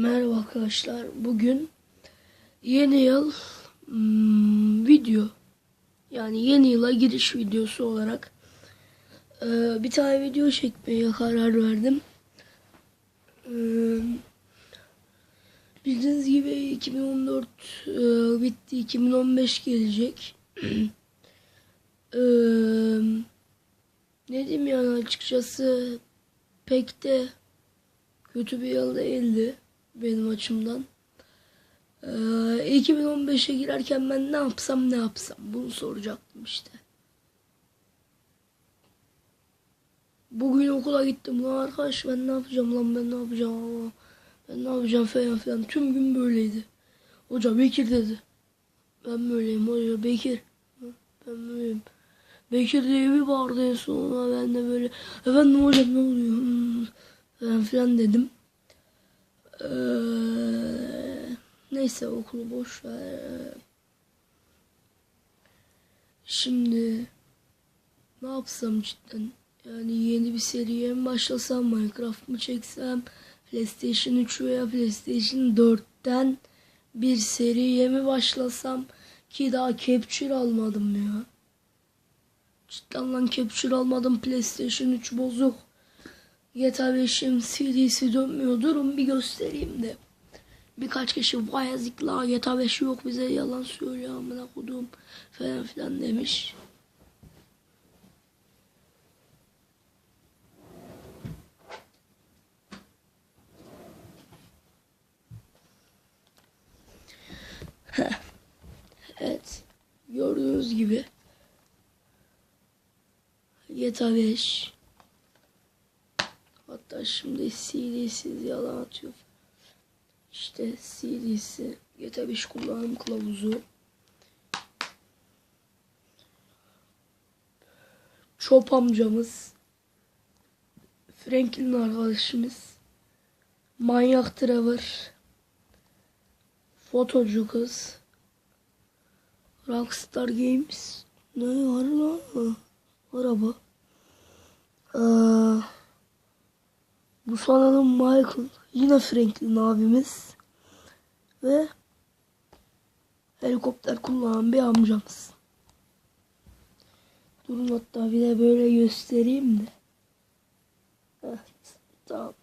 Merhaba arkadaşlar. Bugün yeni yıl hmm, video yani yeni yıla giriş videosu olarak e, bir tane video çekmeye karar verdim. E, bildiğiniz gibi 2014 e, bitti. 2015 gelecek. e, ne diyeyim yani açıkçası pek de kötü bir yıl değildi benim açımdan. Ee, 2015'e girerken ben ne yapsam ne yapsam bunu soracaktım işte. Bugün okula gittim lan arkadaş ben ne yapacağım lan ben ne yapacağım ben ne yapacağım falan filan tüm gün böyleydi. Hoca Bekir dedi. Ben böyleyim hoca Bekir. Ben böyleyim. Bekir diye bir bağırdı en sonunda ben de böyle efendim hocam ne oluyor falan filan dedim. Ee, neyse okulu boş ver. Şimdi ne yapsam cidden? Yani yeni bir seriye mi başlasam, Minecraft mı çeksem, PlayStation 3 veya PlayStation 4'ten bir seriye mi başlasam ki daha Capture almadım ya. Cidden lan Capture almadım PlayStation 3 bozuk. GTA 5'in CD'si dönmüyor. Durun bir göstereyim de. Birkaç kişi vay yazıkla GTA 5 yok bize yalan söylüyor amına kodum falan filan demiş. evet. Gördüğünüz gibi GTA 5 Hatta şimdi CD'siz yalan atıyor. İşte CD'si GTA 5 kullanım kılavuzu. Çop amcamız. Franklin arkadaşımız. Manyak Trevor. Fotocu kız. Rockstar Games. Ne var lan? Araba. Eee bu sanırım Michael. Yine Franklin abimiz. Ve helikopter kullanan bir amcamız. Durun hatta bir de böyle göstereyim de. Evet, tamam.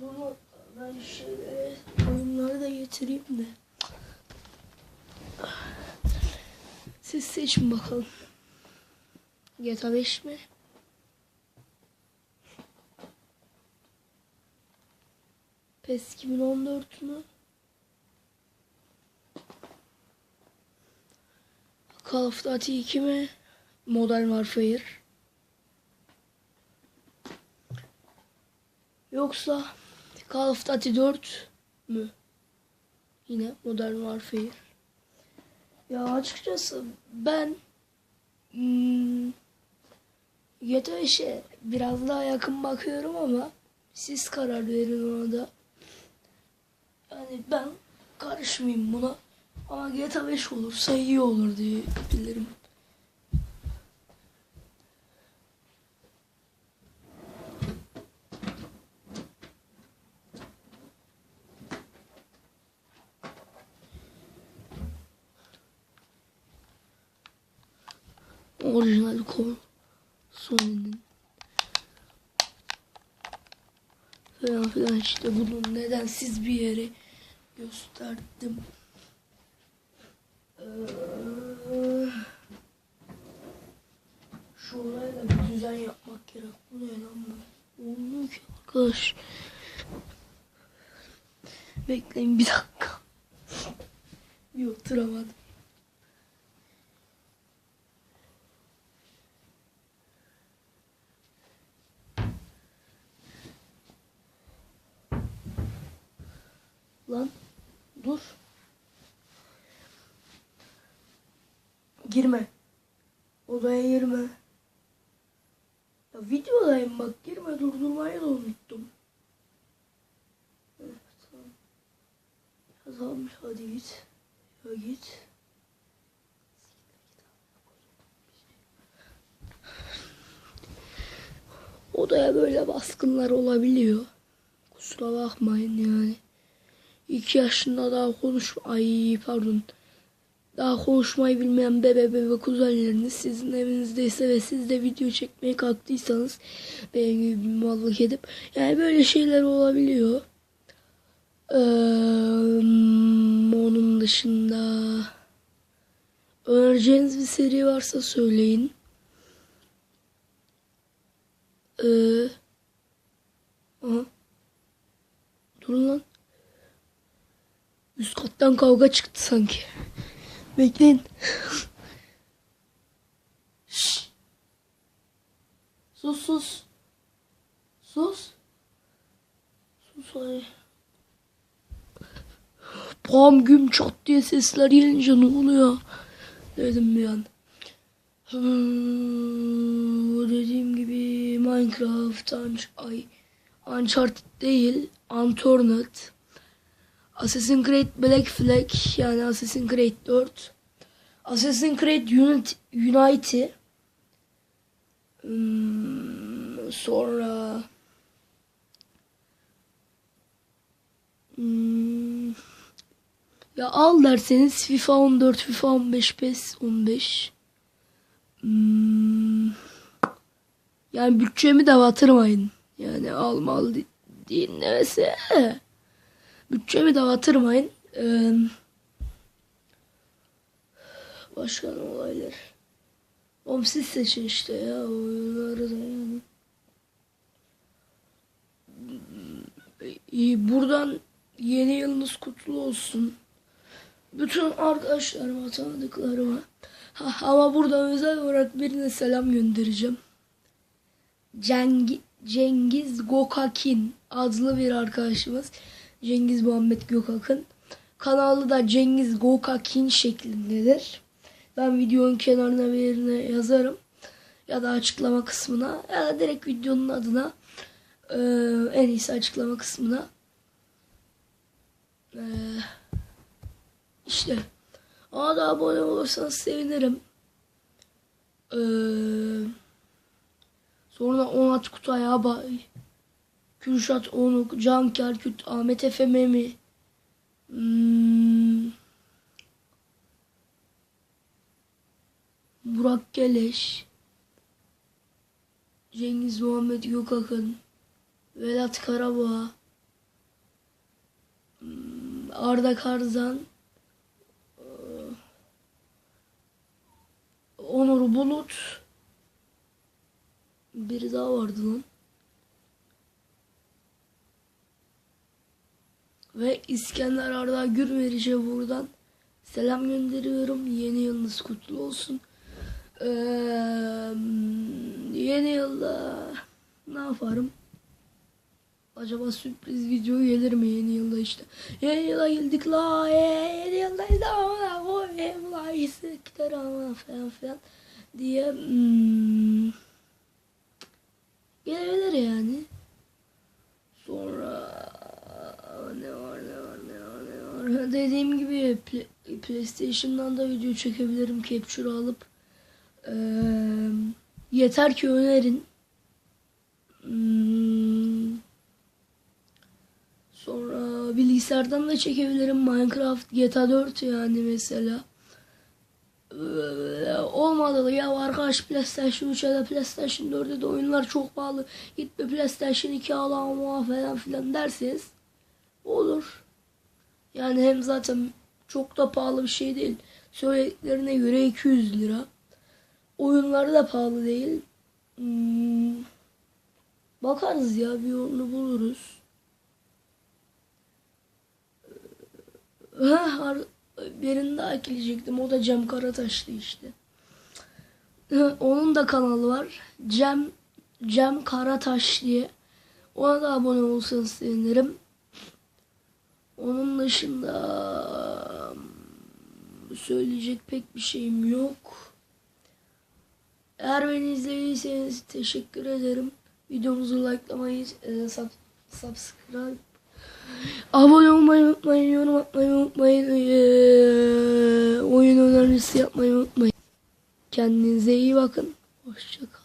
Durun ben şöyle getireyim de. Siz seçin bakalım. GTA 5 mi? PES 2014 mü? Call of Duty 2 mi? Modern Warfare. Yoksa Call of Duty 4 mü? Yine Modern Warfare. Ya açıkçası ben hmm, GTA 5'e biraz daha yakın bakıyorum ama siz karar verin ona da. Yani ben karışmayayım buna. Ama GTA 5 olursa iyi olur diye bilirim. Orijinal kol Sony'nin falan filan işte bunu nedensiz bir yere gösterdim. Ee, şu oraya da bir düzen yapmak gerek. Bu ne lan bu? Olmuyor ki arkadaş. Bekleyin bir dakika. bir oturamadım. Girme. Odaya girme. Ya videodayım bak girme durdurmayı da unuttum. Evet, tamam. Ya, hadi git. Ya git. Odaya böyle baskınlar olabiliyor. Kusura bakmayın yani. İki yaşında daha konuş. Ay pardon. Daha konuşmayı bilmeyen bebe bebe kuzenleriniz sizin evinizdeyse ve siz de video çekmeye kalktıysanız benim gibi bir mallık edip yani böyle şeyler olabiliyor. Ee, onun dışında önereceğiniz bir seri varsa söyleyin. Ee, aha. Durun lan. Üst kattan kavga çıktı sanki. Bekleyin. Sus sus. Sus. Sus ay. Pam güm çat diye sesler gelince ne oluyor? Dedim bir an. Hmm, dediğim gibi Minecraft, Unch ay, Uncharted değil, Unturned. Assassin's Creed Black Flag yani Assassin's Creed 4. Assassin's Creed Unity, Unity. Hmm, sonra Hmm, ya al derseniz FIFA 14, FIFA 15, PES 15. Hmm, yani bütçemi de batırmayın. Yani al mal di- deyin neyse. Bütçemi de batırmayın. Ee, başka ne olaylar? Oğlum siz seçin işte ya oyunları da yani. İyi, buradan yeni yılınız kutlu olsun. Bütün arkadaşlarıma, tanıdıklarıma. Ha, ama burada özel olarak birine selam göndereceğim. Cengi, Cengiz Gökakin adlı bir arkadaşımız. Cengiz Muhammed Gökakın. Kanalı da Cengiz Gökakin şeklindedir. Ben videonun kenarına bir yerine yazarım. Ya da açıklama kısmına ya da direkt videonun adına ee, en iyisi açıklama kısmına. Ee, işte. Ona da abone olursanız sevinirim. Ee, sonra Onat Kutay Abay. Kürşat Onuk, Can Kerküt, Ahmet Efe Memi. Hmm, Burak Geleş. Cengiz Muhammed Gökakın. Vedat Karabağ. Hmm, Arda Karzan. Ee, Onur Bulut. Biri daha vardı lan. Ve İskender Arda Gürmeriç'e buradan selam gönderiyorum. Yeni yılınız kutlu olsun. Ee, yeni yılda ne yaparım? Acaba sürpriz video gelir mi yeni yılda işte? Yeni yıla girdik la ee, yeni yıldayız ama koyayım la isiktir ama falan filan diye hmm, gelebilir yani. Sonra ne var ne var ne var ne var. Dediğim gibi Play- PlayStation'dan da video çekebilirim capture alıp. Ee, yeter ki önerin. Hmm, sonra bilgisayardan da çekebilirim Minecraft, GTA 4 yani mesela. Ee, olmadı da ya arkadaş PlayStation 3'e de PlayStation 4'e de oyunlar çok pahalı. Git bir PlayStation 2 al ama falan filan derseniz olur. Yani hem zaten çok da pahalı bir şey değil. Söylediklerine göre 200 lira. Oyunları da pahalı değil. Hmm, bakarız ya bir yolunu buluruz. Ha, har- birini daha ekleyecektim. O da Cem Karataş'tı işte. Ha, Onun da kanalı var. Cem Cem Karataş diye. Ona da abone olsanız sevinirim. Onun dışında söyleyecek pek bir şeyim yok. Eğer beni izlediyseniz teşekkür ederim. Videomuzu likelamayı, e, sub, subscribe, abone olmayı unutmayın, yorum atmayı unutmayın, e, oyun önerisi yapmayı unutmayın. Kendinize iyi bakın. Hoşçakalın.